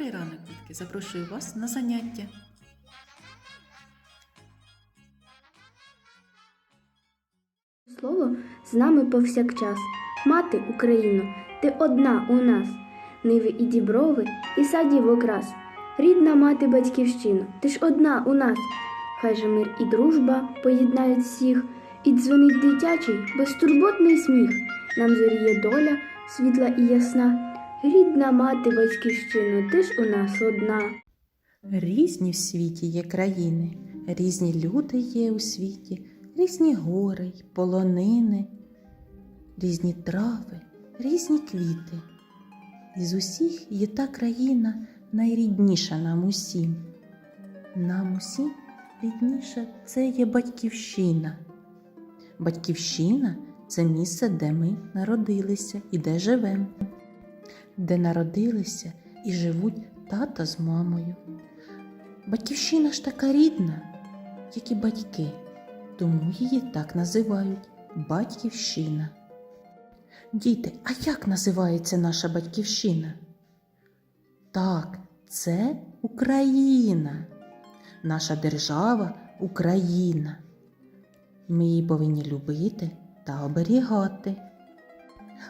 Добрий ранок, дітки! Запрошую вас на заняття. Слово з нами повсякчас. Мати Україно, ти одна у нас. Ниви і діброви, і садів окрас. Рідна мати батьківщина, ти ж одна у нас. Хай же мир і дружба поєднають всіх, і дзвонить дитячий, безтурботний сміх. Нам зоріє доля, світла і ясна. Рідна мати батьківщина, ти ж у нас одна. Різні в світі є країни, різні люди є у світі, різні гори й полонини, різні трави, різні квіти. Із усіх є та країна найрідніша нам усім. Нам усім рідніша це є батьківщина. Батьківщина це місце, де ми народилися і де живемо, де народилися і живуть тато з мамою. Батьківщина ж така рідна, як і батьки, тому її так називають батьківщина. Діти, а як називається наша батьківщина? Так, це Україна, наша держава Україна. Ми її повинні любити та оберігати.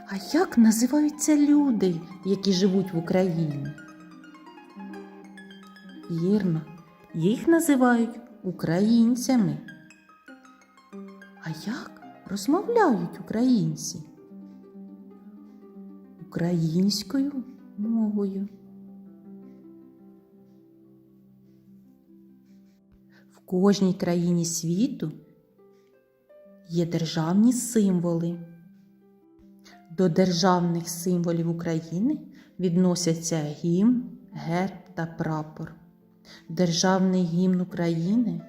А як називаються люди, які живуть в Україні? Вірно, їх називають українцями. А як розмовляють українці? Українською мовою. В кожній країні світу є державні символи. До державних символів України відносяться гімн, герб та прапор. Державний гімн України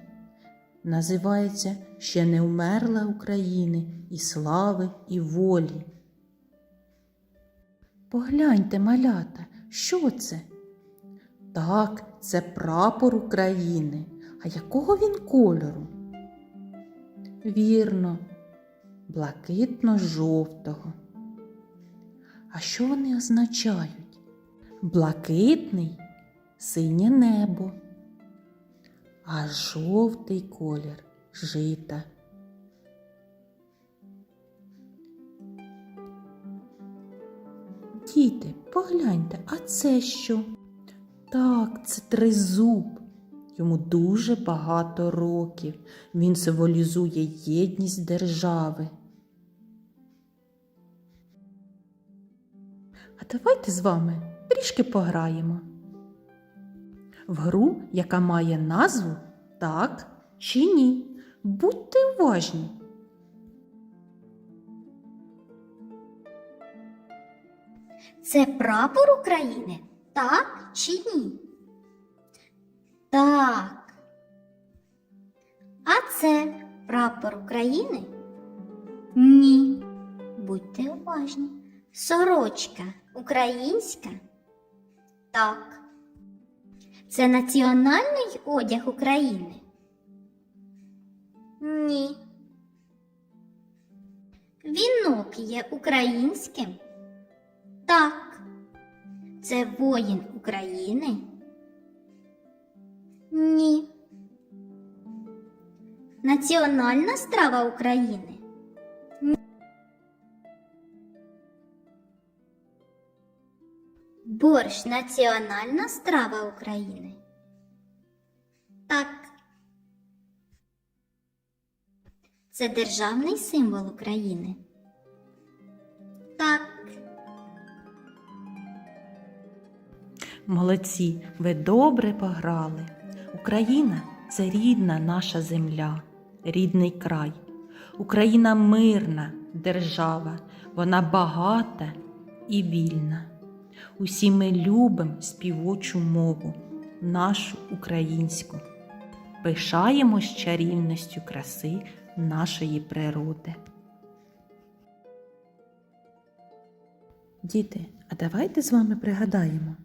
називається Ще не вмерла України і слави, і волі. Погляньте, малята, що це? Так, це прапор України. А якого він кольору? Вірно, блакитно-жовтого. А що вони означають? Блакитний синє небо, а жовтий колір жита. Діти, погляньте, а це що? Так, це тризуб. Йому дуже багато років. Він символізує єдність держави. Давайте з вами трішки пограємо. В гру, яка має назву так чи ні. Будьте уважні. Це прапор України? Так чи ні? Так. А це прапор України? Ні. Будьте уважні. Сорочка українська? Так. Це національний одяг України? Ні. Вінок є українським? Так. Це воїн України? Ні. Національна страва України? Борщ національна страва України? Так. Це державний символ України? Так. Молодці, ви добре пограли. Україна це рідна наша земля, рідний край. Україна мирна держава, вона багата і вільна. Усі ми любимо співочу мову, нашу українську. Пишаємось чарівністю краси нашої природи. Діти, а давайте з вами пригадаємо,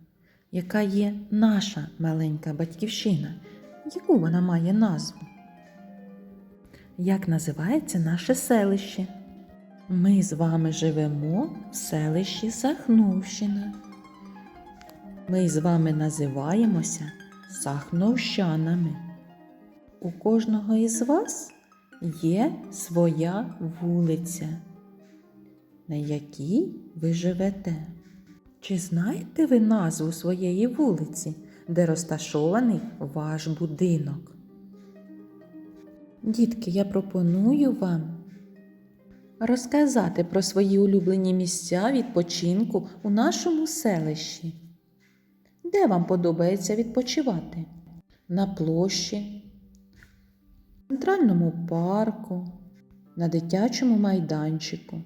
яка є наша маленька батьківщина, яку вона має назву. Як називається наше селище? Ми з вами живемо в селищі Сахновщина. Ми з вами називаємося сахновщанами. У кожного із вас є своя вулиця, на якій ви живете. Чи знаєте ви назву своєї вулиці, де розташований ваш будинок? Дітки, я пропоную вам розказати про свої улюблені місця відпочинку у нашому селищі. Де вам подобається відпочивати? На площі, в центральному парку, на дитячому майданчику.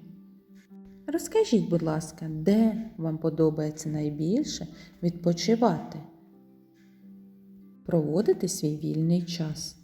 Розкажіть, будь ласка, де вам подобається найбільше відпочивати, проводити свій вільний час.